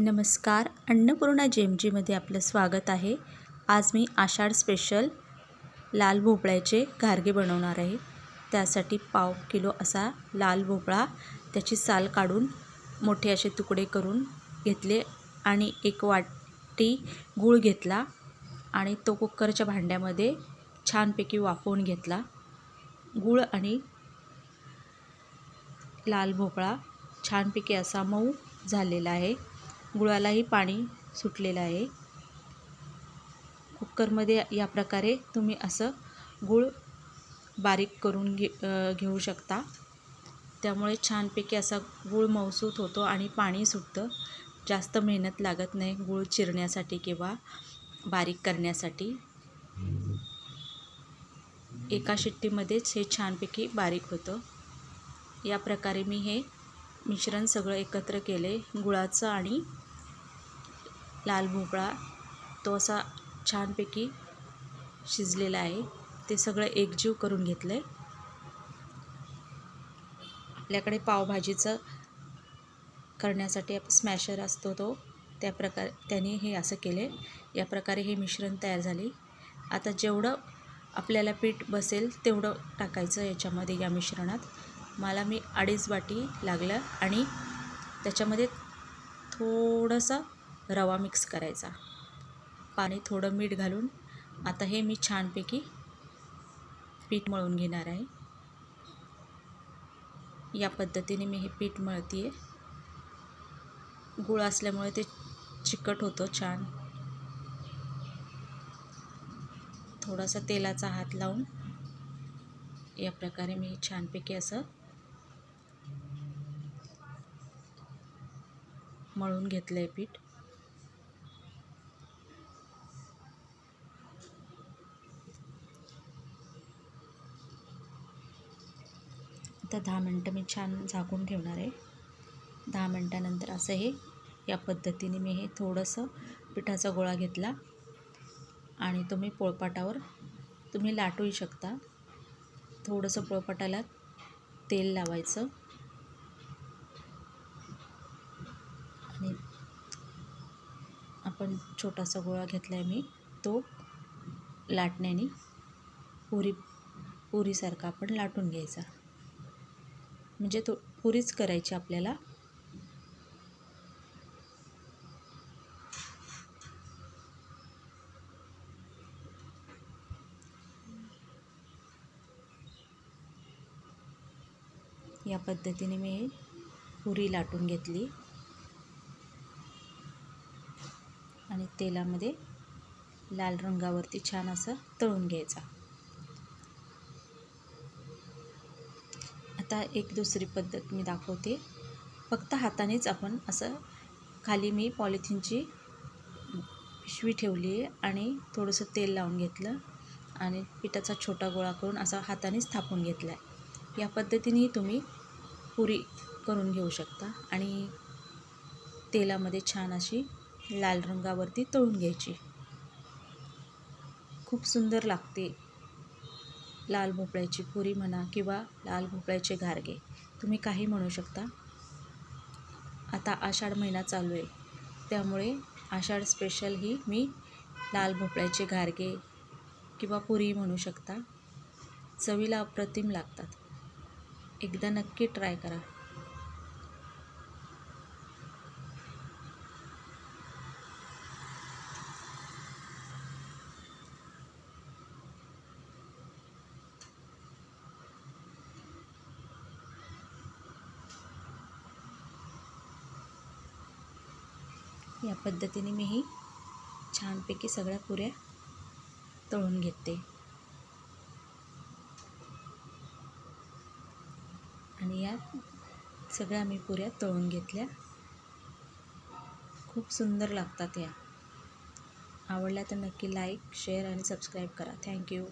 नमस्कार अन्नपूर्णा जेमजीमध्ये आपलं स्वागत आहे. आज मी आषाढ स्पेशल लाल भोपळ्याचे घारगे बनवणार आहे. त्यासाठी पाव किलो असा लाल भोपळा त्याची साल काढून मोठे असे तुकडे करून घेतले आणि एक वाटी गूळ घेतला आणि तो कुकरच्या भांड्यामध्ये छानपैकी वाफवून घेतला. गूळ आणि लाल भोपळा छानपैकी असा मऊ झालेला आहे. गुळालाही पाणी सुटलेलं आहे. कुकरमध्ये या प्रकारे तुम्ही असं गूळ बारीक करून घे घेऊ शकता. त्यामुळे छानपैकी असा गूळ मऊसूत होतो आणि पाणी सुटतं. जास्त मेहनत लागत नाही गूळ चिरण्यासाठी किंवा बारीक करण्यासाठी. एका शिट्टीमध्येच हे छानपैकी बारीक होतं. या प्रकारे मी हे मिश्रण सगळं एकत्र केले. गुळाचं आणि लाल भोपळा तो असा छानपैकी शिजलेला आहे. ते सगळं एकजीव करून घेतलं. आहे आपल्याकडे पावभाजीचं करण्यासाठी स्मॅशर असतो तो. त्या प्रकारे त्याने हे असं केले. या प्रकारे हे मिश्रण तयार झाले. आता जेवढं आपल्याला पीठ बसेल तेवढं टाकायचं याच्यामध्ये या मिश्रणात. मला मी अडीच वाटी लागलं आणि त्याच्यामध्ये थोडंसं रवा मिक्स करायचा. पाणी थोडं मीठ घालून आता हे मी छानपैकी पीठ मळून घेणार आहे. या पद्धतीने मी हे पीठ मळते आहे गुळ असल्यामुळे ते चिकट होतं छान. थोडासा तेलाचा हात लावून या प्रकारे मी छानपैकी असं मळून घेतलं आहे पीठ. आता दहा मिनटं मी छान झाकून ठेवणार आहे. दहा मिनटानंतर असं हे या पद्धतीने मी हे थोडंसं पिठाचा गोळा घेतला आणि तुम्ही पोळपाटावर तुम्ही लाटूही शकता. थोडंसं पोळपाटाला तेल लावायचं आणि पण छोटासा गोळा घेतला आहे मी. तो लाटण्याने पुरी पुरीसारखा आपण लाटून घ्यायचा. म्हणजे तो पुरीच करायची आपल्याला. या पद्धतीने मी पुरी लाटून घेतली आणि तेलामध्ये लाल रंगावरती छान असं तळून घ्यायचा. आता एक दुसरी पद्धत मी दाखवते. फक्त हातानेच आपण असं खाली मी पॉलिथिनची पिशवी ठेवली आहे आणि थोडंसं तेल लावून घेतलं आणि पिठाचा छोटा गोळा करून असा हातानेच थापून घेतला आहे या पद्धतीने तुम्ही पुरी करून घेऊ शकता आणि तेलामध्ये छान अशी लाल रंगावरती तळून घ्यायची. खूप सुंदर लागते. लाल भोपळ्याची पुरी म्हणा किंवा लाल भोपळ्याचे घारगे तुम्ही काही म्हणू शकता. आता आषाढ महिना चालू आहे. त्यामुळे आषाढ स्पेशल ही मी लाल भोपळ्याचे घारगे किंवा पुरी म्हणू शकता. चवीला अप्रतिम लागतात. एकदा नक्की ट्राय करा. या पद्धतीने मी ही छानपैकी सगळ्या पुऱ्या तळून घेते. आणि या सगळ्या मी पुऱ्या तळून घेतल्या. खूप सुंदर लागतात या. आवडल्या तर नक्की लाईक शेअर आणि सबस्क्राईब करा. Thank you